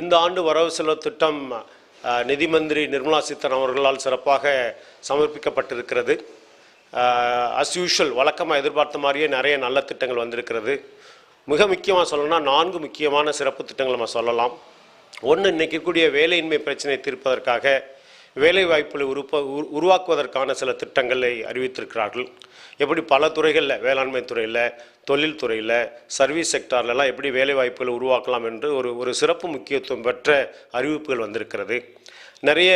இந்த ஆண்டு வரவு செலவு திட்டம் நிதி மந்திரி நிர்மலா சீத்தன் அவர்களால் சிறப்பாக சமர்ப்பிக்கப்பட்டிருக்கிறது. அஸ் யூஷுவல் வழக்கமாக எதிர்பார்த்த மாதிரியே நிறைய நல்ல திட்டங்கள் வந்திருக்கிறது. மிக முக்கியமாக சொல்லணும்னா நான்கு முக்கியமான சிறப்பு திட்டங்கள் நம்ம சொல்லலாம். ஒன்று இன்னைக்கு இருக்கக்கூடிய வேலையின்மை பிரச்சனை தீர்ப்பதற்காக வேலை வாய்ப்புகளை உருப்ப உருவாக்குவதற்கான சில திட்டங்களை அறிவித்திருக்கிறார்கள். எப்படி பல துறைகளில் வேளாண்மை துறையில் தொழில் துறையில் சர்வீஸ் செக்டார்லலாம் எப்படி வேலை வாய்ப்புகளை உருவாக்கலாம் என்று ஒரு ஒரு சிறப்பு முக்கியத்துவம் பெற்ற அறிவிப்புகள் வந்திருக்கிறது. நிறைய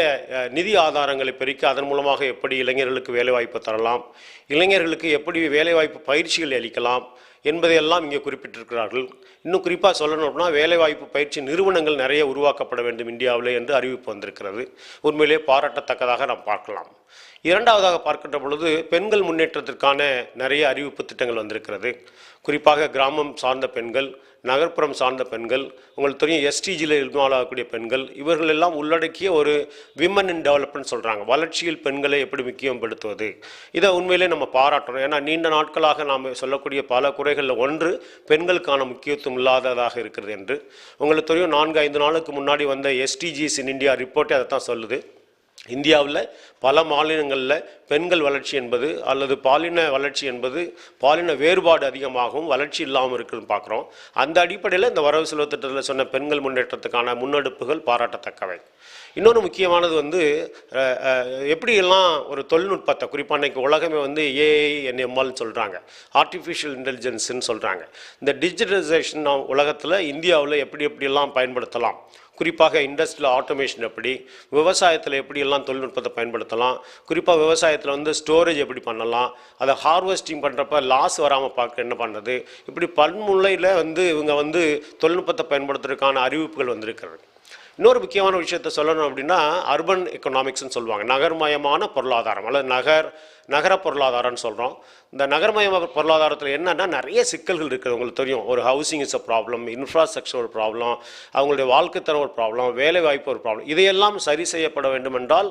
நிதி ஆதாரங்களை பெருக்கி அதன் மூலமாக எப்படி இளைஞர்களுக்கு வேலைவாய்ப்பு தரலாம் இளைஞர்களுக்கு எப்படி வேலைவாய்ப்பு பயிற்சிகள் அளிக்கலாம் என்பதையெல்லாம் இங்கே குறிப்பிட்டிருக்கிறார்கள். இன்னும் குறிப்பாக சொல்லணும் அப்படின்னா வேலைவாய்ப்பு பயிற்சி நிறுவனங்கள் நிறைய உருவாக்கப்பட வேண்டும் இந்தியாவில் என்று அறிவிப்பு வந்திருக்கிறது. உண்மையிலே பாராட்டத்தக்கதாக நாம் பார்க்கலாம். இரண்டாவதாக பார்க்கின்ற பொழுது பெண்கள் முன்னேற்றத்திற்கான நிறைய அறிவிப்பு திட்டங்கள் வந்திருக்கிறது. குறிப்பாக கிராமம் சார்ந்த பெண்கள் நகர்ப்புறம் சார்ந்த பெண்கள் உங்களுக்கு தெரியும் எஸ்டிஜியில் இன்வால்வ் ஆகக்கூடிய பெண்கள் இவர்கள் எல்லாம் உள்ளடக்கிய ஒரு விமன் இன் டெவலப்மெண்ட் சொல்கிறாங்க வளர்ச்சியில் பெண்களை எப்படி முக்கியப்படுத்துவது? இதை உண்மையிலே நம்ம பாராட்டணும். ஏன்னா நீண்ட நாட்களாக நாம் சொல்லக்கூடிய பல குறைகளில் ஒன்று பெண்களுக்கான முக்கியத்துவம் இல்லாததாக இருக்கிறது என்று. உங்களுக்கு தெரியும் நான்கு ஐந்து நாளுக்கு முன்னாடி வந்த எஸ்டிஜிஸ் இன் இந்தியா ரிப்போர்ட்டே அதை தான் சொல்லுது. இந்தியாவில் பல மாநிலங்களில் பெண்கள் வளர்ச்சி என்பது அல்லது பாலின வளர்ச்சி என்பது பாலின வேறுபாடு அதிகமாகவும் வளர்ச்சி இல்லாமல் இருக்குன்னு பார்க்குறோம் அந்த அடிப்படையில் இந்த வரவு செலவு திட்டத்தில் சொன்ன பெண்கள் முன்னேற்றத்துக்கான முன்னெடுப்புகள் பாராட்டத்தக்கவை. இன்னொரு முக்கியமானது வந்து எப்படியெல்லாம் ஒரு தொழில்நுட்பத்தை குறிப்பாக இன்னைக்கு உலகமே வந்து ஏஐ சொல்கிறாங்க ஆர்டிஃபிஷியல் இன்டெலிஜென்ஸ்னு சொல்கிறாங்க இந்த டிஜிட்டலைசேஷன் உலகத்தில் இந்தியாவில் எப்படி எப்படியெல்லாம் பயன்படுத்தலாம்? குறிப்பாக இண்டஸ்ட்ரியல் ஆட்டோமேஷன் எப்படி? விவசாயத்தில் எப்படியெல்லாம் தொழில்நுட்பத்தை பயன்படுத்தலாம்? குறிப்பாக விவசாயத்தில் வந்து ஸ்டோரேஜ் எப்படி பண்ணலாம்? அதை ஹார்வெஸ்டிங் பண்ணுறப்ப லாஸ் வராமல் பார்க்க என்ன பண்ணுறது இப்படி பன்முறையில் வந்து இவங்க வந்து தொழில்நுட்பத்தை பயன்படுத்துறதுக்கான அறிவிப்புகள் வந்திருக்கிறது. இன்னொரு முக்கியமான விஷயத்த சொல்லணும் அப்படின்னா அர்பன் எக்கனாமிக்ஸ்னு சொல்லுவாங்க. நகர்மயமான பொருளாதாரம் அல்லது நகர் நகர பொருளாதாரம்னு சொல்கிறோம் இந்த நகர்மய பொருளாதாரத்தில் என்னென்னா நிறைய சிக்கல்கள் இருக்குது. உங்களுக்கு தெரியும். ஒரு housing is a problem infrastructure ஒரு ப்ராப்ளம் அவங்களுடைய வாழ்க்கைத்தரம் ஒரு ப்ராப்ளம் வேலை வாய்ப்பு ஒரு ப்ராப்ளம் இதையெல்லாம் சரி செய்யப்பட வேண்டும் என்றால்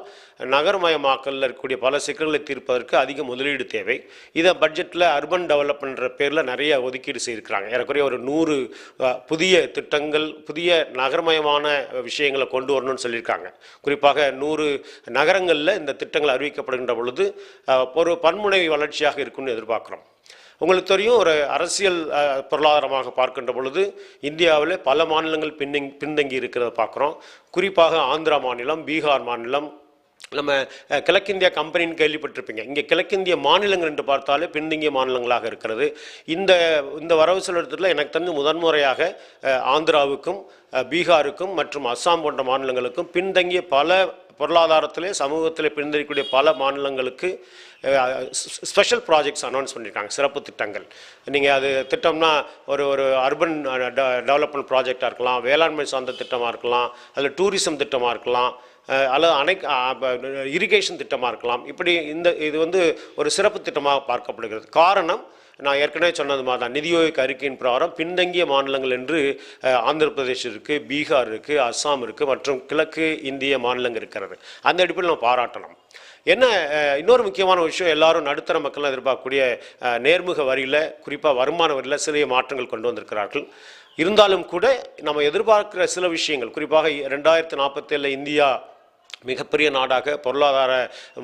நகர்மயமாக்கலில் இருக்கக்கூடிய பல சிக்கல்களை தீர்ப்பதற்கு அதிக முதலீடு தேவை. இதை பட்ஜெட்டில் அர்பன் டெவலப்மெண்ட்ற பேரில் நிறைய ஒதுக்கீடு செய்திருக்கிறாங்க. ஏறக்குறைய ஒரு நூறு புதிய திட்டங்கள் புதிய நகர்மயமான விஷயங்களை கொண்டு வரணும்னு சொல்லியிருக்காங்க. குறிப்பாக நூறு நகரங்களில் இந்த திட்டங்கள் அறிவிக்கப்படுகின்ற பொழுது ஒரு பன்முனை வளர்ச்சியாக இருக்கும்னு எதிர்பார்க்குறோம். உங்களுக்கு தெரியும் ஒரு அரசியல் பொருளாதாரமாக பார்க்கின்ற பொழுது இந்தியாவில் பல மாநிலங்கள் பின்தங்கி பின்தங்கி இருக்கிறத பார்க்குறோம். குறிப்பாக ஆந்திரா மாநிலம் பீகார் மாநிலம் நம்ம கிழக்கிந்திய கிழக்கிந்தியா கம்பெனின்னு கேள்விப்பட்டிருப்பீங்க. இங்கே கிழக்கிந்திய மாநிலங்கள் என்று பார்த்தாலே பின்தங்கிய மாநிலங்களாக இருக்கிறது. இந்த இந்த வரவு செலவத்தில் எனக்கு தெரிஞ்சு முதன்முறையாக ஆந்திராவுக்கும் பீகாருக்கும் மற்றும் அஸ்ஸாம் போன்ற மாநிலங்களுக்கும் பின்தங்கிய பல பொருளாதாரத்திலே சமூகத்திலே பின்தறிக்கூடிய பல மாநிலங்களுக்கு ஸ்பெஷல் ப்ராஜெக்ட்ஸ் அனௌன்ஸ் பண்ணியிருக்காங்க சிறப்பு திட்டங்கள். நீங்கள் அது திட்டம்னா ஒரு ஒரு அர்பன் டெவலப்மெண்ட் ப்ராஜெக்டாக இருக்கலாம் வேளாண்மை சார்ந்த திட்டமாக இருக்கலாம் அதில் டூரிசம் திட்டமாக இருக்கலாம் அல்லது அணை இரிகேஷன் திட்டமாக இருக்கலாம். இப்படி இந்த இது வந்து ஒரு சிறப்பு திட்டமாக பார்க்கப்படுகிறது. காரணம் நான் ஏற்கனவே சொன்னது மாதிரி தான். நிதியோக அறிக்கையின் பிரகாரம் பின்தங்கிய மாநிலங்கள் என்று ஆந்திர பிரதேஷ் இருக்குது பீகார் இருக்குது அஸ்ஸாம் இருக்குது மற்றும் கிழக்கு இந்திய மாநிலங்கள் இருக்கிறது. அந்த அடிப்படையில் நம்ம பாராட்டணும் என்ன இன்னொரு முக்கியமான விஷயம் எல்லாரும் நடுத்தர மக்கள்லாம் எதிர்பார்க்கக்கூடிய நேர்முக வரியில் குறிப்பாக வருமான வரியில் சிறிய மாற்றங்கள் கொண்டு வந்திருக்கிறார்கள். இருந்தாலும் கூட நம்ம எதிர்பார்க்கிற சில விஷயங்கள் குறிப்பாக ரெண்டாயிரத்தி நாற்பத்தேழில் இந்தியா மிகப்பெரிய நாடாக பொருளாதார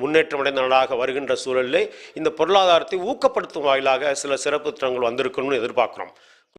முன்னேற்றமடைந்த நாடாக வருகின்ற சூழலில் இந்த பொருளாதாரத்தை ஊக்கப்படுத்தும் வாயிலாக சில சிறப்பு திட்டங்கள் வந்திருக்கணும்னு எதிர்பார்க்குறோம்.